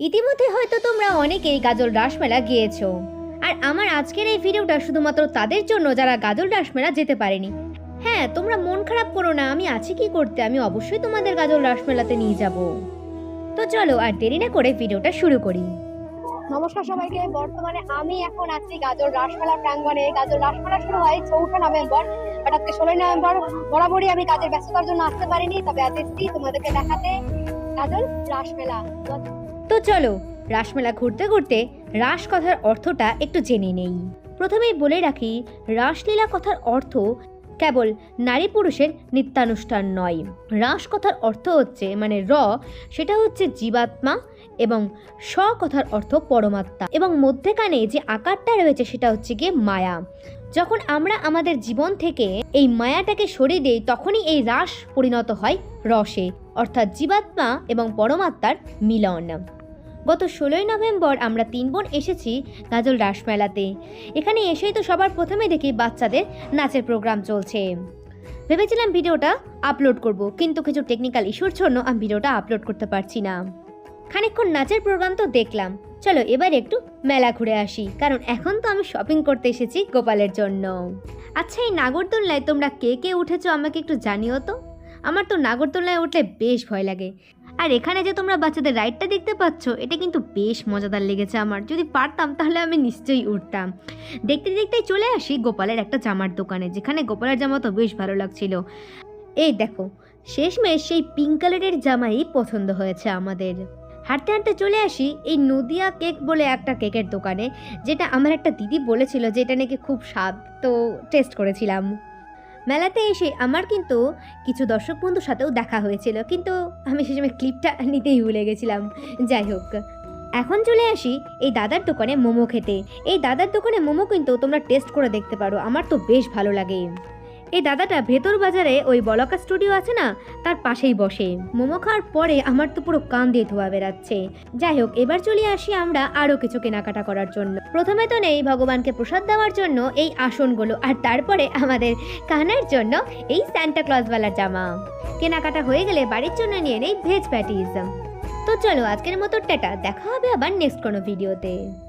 ইতিমধ্যে হয়তো তোমরা অনেকেই গাজল রাসমেলা গিয়েছো। আর আমার আজকের এই ভিডিওটা শুধুমাত্র তাদের জন্য যারা গাজল রাসমেলা যেতে পারেনি। হ্যাঁ তোমরা মন খারাপ করো না, আমি আছি কি করতে? আমি অবশ্যই তোমাদের গাজল রাসমেলাতে নিয়ে যাব। তো চলো আর দেরি না করে ভিডিওটা শুরু করি। নমস্কার সবাইকে, বর্তমানে আমি এখন আছি গাজল রাসমেলা প্রাঙ্গণে। গাজল রাসমেলা শুরু হয় চৌঠা নভেম্বর বাট আজকে ষোলোই নভেম্বর। বরাবরই আমি কাজের ব্যস্ততার জন্য আসতে পারিনি, তবে আজ তোমাদেরকে দেখাতে। গাজল রাসমেলা। তো চলো, রাসমেলা ঘুরতে ঘুরতে রাস কথার অর্থটা একটু জেনে নেই। প্রথমেই বলে রাখি, রাসলীলা কথার অর্থ কেবল নারী পুরুষের নিত্যানুষ্ঠান নয়। রাস কথার অর্থ হচ্ছে মানে র, সেটা হচ্ছে জীবাত্মা এবং স কথার অর্থ পরমাত্মা এবং মধ্যেখানে যে আকারটা রয়েছে সেটা হচ্ছে গিয়ে মায়া। যখন আমরা আমাদের জীবন থেকে এই মায়াটাকে সরিয়ে দিই, তখনই এই রাস পরিণত হয় রসে, অর্থাৎ জীবাত্মা এবং পরমাত্মার মিলন। গত ষোলোই নভেম্বর আমরা তিন বোন এসেছি গাজল রাসমেলাতে। এখানে এসেই তো সবার প্রথমে দেখি বাচ্চাদের নাচের প্রোগ্রাম চলছে। ভেবেছিলাম ভিডিওটা আপলোড করব, কিন্তু কিছু টেকনিক্যাল ইস্যুর জন্য আমি ভিডিওটা আপলোড করতে পারছি না। খানিকক্ষণ নাচের প্রোগ্রাম তো দেখলাম। চলো এবার একটু মেলা ঘুরে আসি, কারণ এখন তো আমি শপিং করতে এসেছি গোপালের জন্য। আচ্ছা এই নাগরদোলনায় তোমরা কে কে উঠেছো আমাকে একটু জানিও তো। আমার তো নাগরদোলনায় উঠলে বেশ ভয় লাগে। আর এখানে যে তোমরা বাচ্চাদের রাইডটা দেখতে পাচ্ছ, এটা কিন্তু বেশ মজাদার লেগেছে আমার। যদি পারতাম, তাহলে আমি নিশ্চয়ই উঠতাম। দেখতে দেখতে চলে আসি গোপালের একটা জামার দোকানে, যেখানে গোপালের জামা তো বেশ ভালো লাগছিল। এই দেখো, শেষমেশ সেই পিঙ্ক কালারের জামাই পছন্দ হয়েছে আমাদের। হাঁটতে হাঁটতে চলে আসি এই নদিয়া কেক বলে একটা কেকের দোকানে, যেটা আমার একটা দিদি বলেছিল যে এটা নাকি খুব স্বাদ, তো টেস্ট করেছিলাম। মেলাতে এসে আমার কিন্তু কিছু দর্শক বন্ধুর সাথেও দেখা হয়েছিল। কিন্তু আমি সে সময় ক্লিপটা নিতেই ভুলে গেছিলাম। যাই হোক, এখন চলে আসি এই দাদার দোকানে মোমো খেতে। এই দাদার দোকানে মোমো কিন্তু তোমরা টেস্ট করে দেখতে পারো। আমার তো বেশ ভালো লাগে। এই দাদাটা ভেতর বাজারে ওই বলকা স্টুডিও আছে না, তার পাশেই বসে। মোমো খাওয়ার পরে আমার তো পুরো কান দিয়ে ধোয়া বেরাচ্ছে। যাই হোক, এবার চলে আসি আমরা আরও কিছু কেনাকাটা করার জন্য। প্রথমে তো নেই ভগবানকে প্রসাদ দেওয়ার জন্য এই আসনগুলো, আর তারপরে আমাদের কানার জন্য এই স্যান্টা ক্লজওয়ালার জামা। কেনাকাটা হয়ে গেলে বাড়ির জন্য নিয়ে নেই ভেজ প্যাটিস তো চলো আজকের মতো টাটা, দেখা হবে আবার নেক্সট কোনো ভিডিওতে